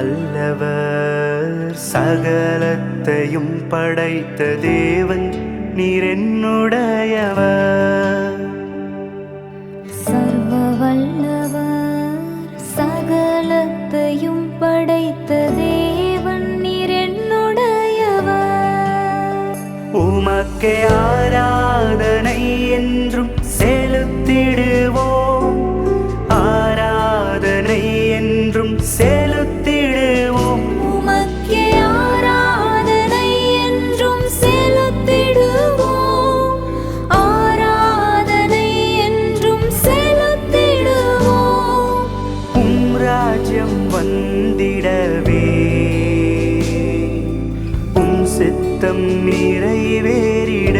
வல்லவர் சகலத்தையும் படைத்த தேவன் நீர் என்னுடையவர் சர்வ வல்லவர் சகலத்தையும் படைத்த தேவன் நீர் என்னுடையவர் உமக்கே ஆராதனை என்றும் செலுத்திடுவோம். ராஜ்யம் வந்திடவே. உம் சித்தம் நிறைவேறிட.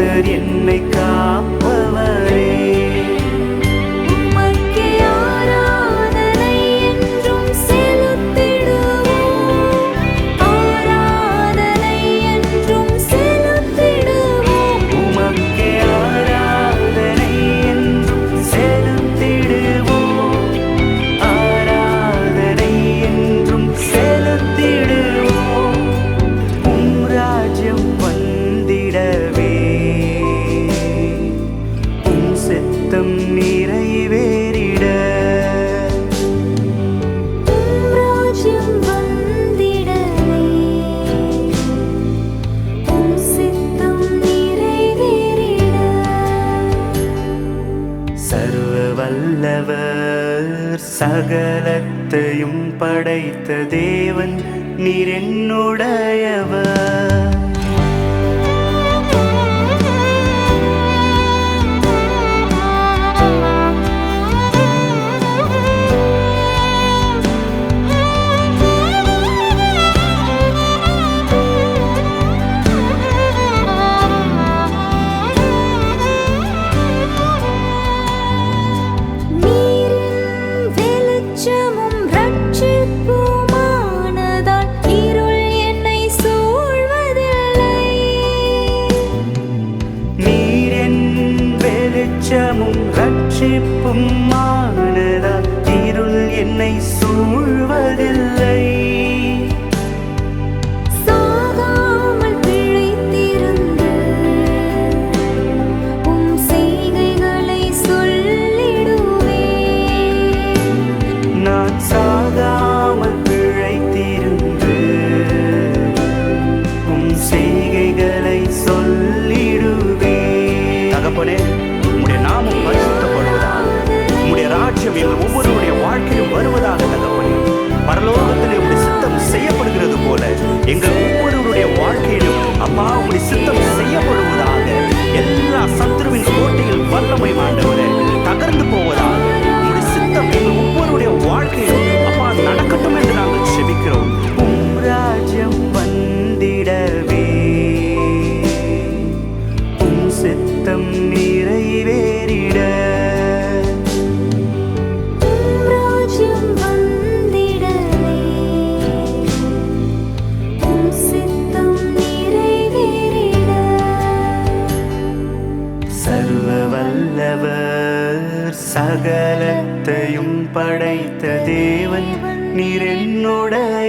கர்த்தர் என்னை காப்ப சகலத்தையும் படைத்த தேவன் நீர் என்னுடையவர். வெளிச்சமும் ரட்சிப்பும் ஆனதா இருள் என்னை சூழ்வதில்லை. சித்தம் நிறைவேறிட. சகலத்தையும் படைத்த தேவன் நீர் என்னுடைய